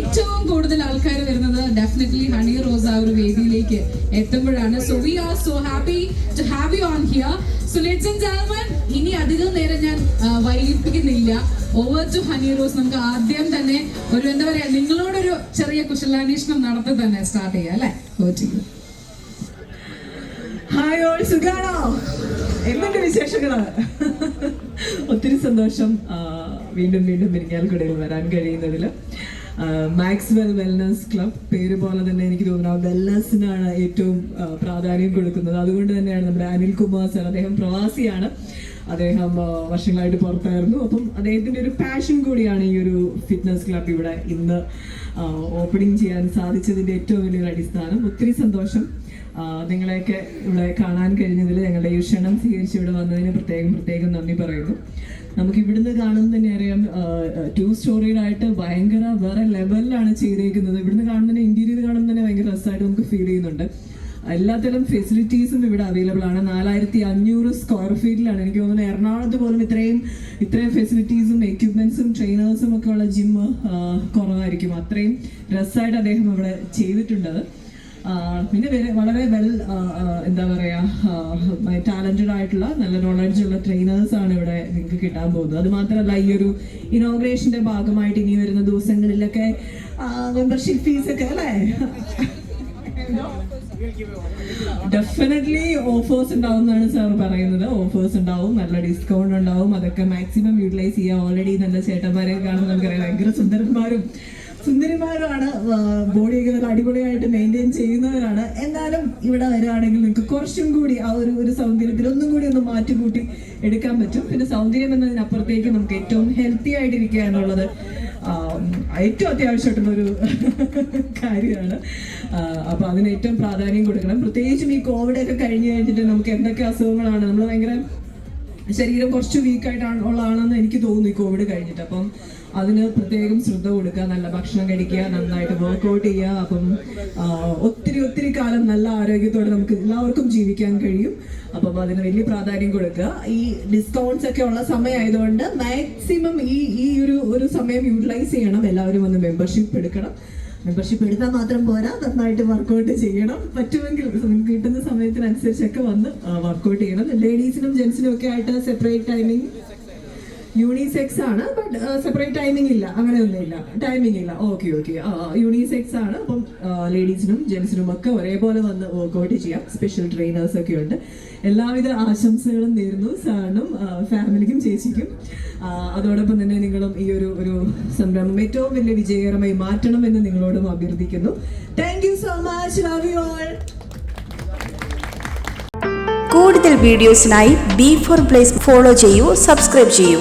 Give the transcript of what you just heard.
ഏറ്റവും കൂടുതൽ ആൾക്കാർ വരുന്നത് ഡെഫിനറ്റ്ലി ഹണി റോസ് ആ ഒരു വേദിയിലേക്ക് എത്തുമ്പോഴാണ്. So we are so happy to have you on here so let's and gentlemen ഇനി അധികം നേരം ഞാൻ വൈകിപ്പിക്കുന്നില്ല. ഓവർ ടു ഹണി റോസ് നമുക്ക് ആദ്യം തന്നെ ഒരു എന്താ പറയാ നിങ്ങളോടൊരു ചെറിയ കുശലാന്വേഷണം നടത്തി തന്നെ സ്റ്റാർട്ട് ചെയ്യാം അല്ലെ? കോച്ചിങ് ഹായ് ഓൾ സുഖാണോ? എന്തുണ്ട് വിശേഷങ്ങൾ? ഒത്തിരി സന്തോഷം. വീണ്ടും വീണ്ടും കൂടെ വരാൻ കഴിയുന്നതിൽ മാക്സ്വെൽ വെൽനസ് ക്ലബ് പേര് പോലെ തന്നെ എനിക്ക് തോന്നുന്നു. വെൽനസിനാണ് ഏറ്റവും പ്രാധാന്യം കൊടുക്കുന്നത്. അതുകൊണ്ട് തന്നെയാണ് നമ്മുടെ അനിൽ കുമാർ സർ അദ്ദേഹം പ്രവാസിയാണ്. അദ്ദേഹം വർഷങ്ങളായിട്ട് പുറത്തായിരുന്നു. അപ്പം അദ്ദേഹത്തിന്റെ ഒരു പാഷൻ കൂടിയാണ് ഈ ഒരു ഫിറ്റ്നസ് ക്ലബ് ഇവിടെ ഇന്ന് ഓപ്പണിംഗ് ചെയ്യാൻ സാധിച്ചതിന്റെ ഏറ്റവും വലിയൊരു അടിസ്ഥാനം. ഒത്തിരി സന്തോഷം. നിങ്ങളെയൊക്കെ ഇവിടെ കാണാൻ കഴിഞ്ഞതിൽ ഞങ്ങളുടെ ഈ ക്ഷണം സ്വീകരിച്ച് ഇവിടെ വന്നതിന് പ്രത്യേകം പ്രത്യേകം നന്ദി പറയുന്നു. നമുക്ക് ഇവിടുന്ന് കാണുന്നത് തന്നെ അറിയാം ടു സ്റ്റോറിയിലായിട്ട് ഭയങ്കര വേറെ ലെവലിലാണ് ചെയ്തേക്കുന്നത്. ഇവിടുന്ന് കാണുന്നതിന് ഇന്റീരിയർ കാണുമ്പോൾ തന്നെ ഭയങ്കര രസമായിട്ട് നമുക്ക് ഫീൽ ചെയ്യുന്നുണ്ട്. എല്ലാത്തരം ഫെസിലിറ്റീസും ഇവിടെ അവൈലബിൾ ആണ്. നാലായിരത്തി അഞ്ഞൂറ് സ്ക്വയർ ഫീറ്റിലാണ് എനിക്ക് തോന്നുന്നത് എറണാകുളത്ത് പോലും ഇത്രയും ഇത്രയും ഫെസിലിറ്റീസും എക്യുപ്മെന്റ്സും ട്രെയിനേഴ്സും ഒക്കെ ഉള്ള ജിം കുറവായിരിക്കും. അത്രയും രസമായിട്ട് അദ്ദേഹം ഇവിടെ ചെയ്തിട്ടുണ്ട്. പിന്നെ വളരെ വെൽ എന്താ പറയാ ടാലന്റഡ് ആയിട്ടുള്ള നല്ല നോളജ് ഉള്ള ട്രെയിനേഴ്സ് ആണ് ഇവിടെ നിങ്ങൾക്ക് കിട്ടാൻ പോകുന്നത്. അത് മാത്രമല്ല ഈ ഒരു ഇനോഗ്രേഷന്റെ ഭാഗമായിട്ട് ഇനി വരുന്ന ദിവസങ്ങളിലൊക്കെ മെമ്പർഷിപ്പ് ഫീസ് ഒക്കെ അല്ലേ? ഡെഫിനറ്റ്ലി ഓഫേഴ്സ് ഉണ്ടാവും എന്നാണ് സാർ പറയുന്നത്. ഓഫേഴ്സ് ഉണ്ടാവും നല്ല ഡിസ്കൗണ്ട് ഉണ്ടാവും. അതൊക്കെ മാക്സിമം യൂട്ടിലൈസ് ചെയ്യുക ഓൾറെഡി നല്ല ചേട്ടന്മാരെ കാണുമ്പോൾ നമുക്കറിയാം. ഭയങ്കര സുന്ദരന്മാരും സുന്ദരിമാരാണ് ബോഡിയൊക്കെ നല്ല അടിപൊളിയായിട്ട് മെയിന്റെയിൻ ചെയ്യുന്നവരാണ്. എന്നാലും ഇവിടെ വരികയാണെങ്കിൽ നിങ്ങൾക്ക് കുറച്ചും കൂടി ആ ഒരു ഒരു സൗന്ദര്യത്തിൽ ഒന്നും കൂടി ഒന്ന് മാറ്റിക്കൂട്ടി എടുക്കാൻ പറ്റും. പിന്നെ സൗന്ദര്യം എന്നതിനപ്പുറത്തേക്ക് നമുക്ക് ഏറ്റവും ഹെൽത്തി ആയിട്ടിരിക്കുക എന്നുള്ളത് ഏറ്റവും അത്യാവശ്യമായിട്ടുള്ള ഒരു കാര്യമാണ്. അപ്പോൾ അതിന് ഏറ്റവും പ്രാധാന്യം കൊടുക്കണം. പ്രത്യേകിച്ചും ഈ കോവിഡ് ഒക്കെ കഴിഞ്ഞ് കഴിഞ്ഞിട്ട് നമുക്ക് എന്തൊക്കെ അസുഖങ്ങളാണ്? നമ്മൾ ഭയങ്കര ശരീരം കുറച്ച് വീക്കായിട്ടാണ് ഉള്ളതാണെന്ന് എനിക്ക് തോന്നുന്നു ഈ കോവിഡ് കഴിഞ്ഞിട്ട്. അപ്പം അതിന് പ്രത്യേകം ശ്രദ്ധ കൊടുക്കുക നല്ല ഭക്ഷണം കഴിക്കുക നന്നായിട്ട് വർക്കൗട്ട് ചെയ്യുക. അപ്പം ഒത്തിരി ഒത്തിരി കാലം നല്ല ആരോഗ്യത്തോടെ നമുക്ക് എല്ലാവർക്കും ജീവിക്കാൻ കഴിയും. അപ്പം അതിന് വലിയ പ്രാധാന്യം കൊടുക്കുക. ഈ ഡിസ്കൗണ്ട്സ് ഒക്കെ ഉള്ള സമയമായതുകൊണ്ട് മാക്സിമം ഈ ഈ ഒരു ഒരു സമയം യൂട്ടിലൈസ് ചെയ്യണം. എല്ലാവരും ഒന്ന് മെമ്പർഷിപ്പ് എടുക്കണം. മെമ്പർഷിപ്പ് എടുത്താൽ മാത്രം പോരാ. നന്നായിട്ട് വർക്കൗട്ട് ചെയ്യണം. പറ്റുമെങ്കിൽ നിങ്ങൾക്ക് കിട്ടുന്ന സമയത്തിനനുസരിച്ചൊക്കെ വന്ന് വർക്കൗട്ട് ചെയ്യണം. ലേഡീസിനും ജെൻസിനും ഒക്കെ ആയിട്ട് സെപ്പറേറ്റ് ടൈമിംഗ് യൂണിസെക്സ് ആണ് ബട്ട് സെപ്പറേറ്റ് ടൈമിംഗ് ഇല്ല. അങ്ങനെയൊന്നുമില്ല ടൈമിംഗ് ഇല്ല. ഓക്കെ ഓക്കെ യൂണിസെക്സ് ആണ്. അപ്പം ലേഡീസിനും ജെൻസിനും ഒക്കെ ഒരേപോലെ വന്ന് വർക്കൗട്ട് ചെയ്യാം. സ്പെഷ്യൽ ട്രെയിനേഴ്സ് ഒക്കെ ഉണ്ട്. എല്ലാവിധ ആശംസകളും നേരുന്നു സാറിനും ഫാമിലിക്കും ചേച്ചിക്കും. അതോടൊപ്പം തന്നെ നിങ്ങളും ഈ ഒരു ഒരു സംരംഭം ഏറ്റവും വലിയ വിജയകരമായി മാറ്റണം എന്ന് നിങ്ങളോടും അഭ്യർത്ഥിക്കുന്നു. Thank you so much love you all കൂടുതൽ വീഡിയോസിനായി ബി ഫോർ പ്ലേസ് ഫോളോ ചെയ്യൂ സബ്സ്ക്രൈബ് ചെയ്യൂ.